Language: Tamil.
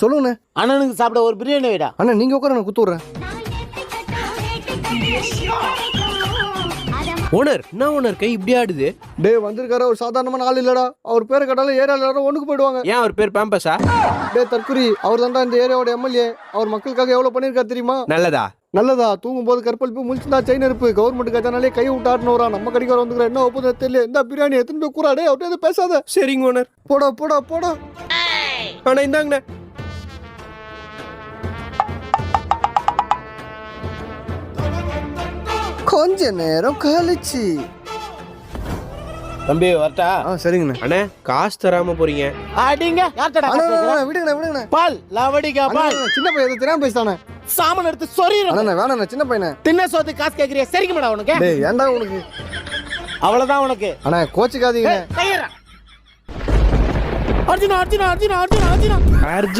சொல்லுங்கண்ணே. அண்ணனுக்கு சாப்பிட ஒரு பிரியாணி வைடா. அண்ணா நீங்க உட்கார நான் குத்து விட்றேன். ஓனர் என்ன ஓனர் கை இப்படி ஆடுது? டேய் வந்திருக்காரு ஒரு சாதாரணமான ஆள் இல்லடா. அவர் பேரை கேட்டாலும் ஏரியால எல்லாரும் ஒண்ணுக்கு போயிடுவாங்க. ஏன் அவர் பேர் பேம்பஸா? டேய் தற்குறி அவர் தான்டா இந்த ஏரியாவோட எம்எல்ஏ. அவர் மக்களுக்காக எவ்வளவு பண்ணியிருக்காரு தெரியுமா? நல்லதா? நல்லதா. தூங்கும் போது கற்பழிப்பு முழிச்சுதா செயின் இருப்பு கவர்மெண்ட் கஜானாலே கை விட்டு ஆட்டினவரா? நம்ம கடிக்க வர வந்துக்கிற என்ன ஒப்புதல் தெரியல. இந்த பிரியாணி எத்தனை போய் கூறாடே அவர்கிட்ட பேசாத. சரிங்க ஓனர். போடா போடா போடா. ஆனா இந்தாங்கண்ணே. கொஞ்ச நேரம் கழிச்சு. தம்பி வரட்டா? ஆ சரிங்கண்ணே. அண்ணே காசு தராம போறீங்க. அடிங்க யார்ட்டடா அண்ணா, காசு அண்ணா? அண்ணா, விடுங்கண்ணே விடுங்கண்ணே. பால் லவடிக்கா அண்ணா, பால். அண்ணா, சின்ன பையன் ஏதோ தெரியாம பேசிட்டானே சாமான் எடுத்து சொறிடுறேன் அண்ணா வேணாண்ணே சின்ன பையனே. தின்ன சோத்து காசு கேக்குறியா சரிங்க மேடம் உனக்கு? டேய் ஏன்டா உனக்கு? அவ்வளவுதான் உனக்கு. அண்ணா கோச்சிக்காதீங்க கையறா அர்ஜுனா அர்ஜுனா அர்ஜுனா அர்ஜுனா அர்ஜுனா. அர்ஜுன்.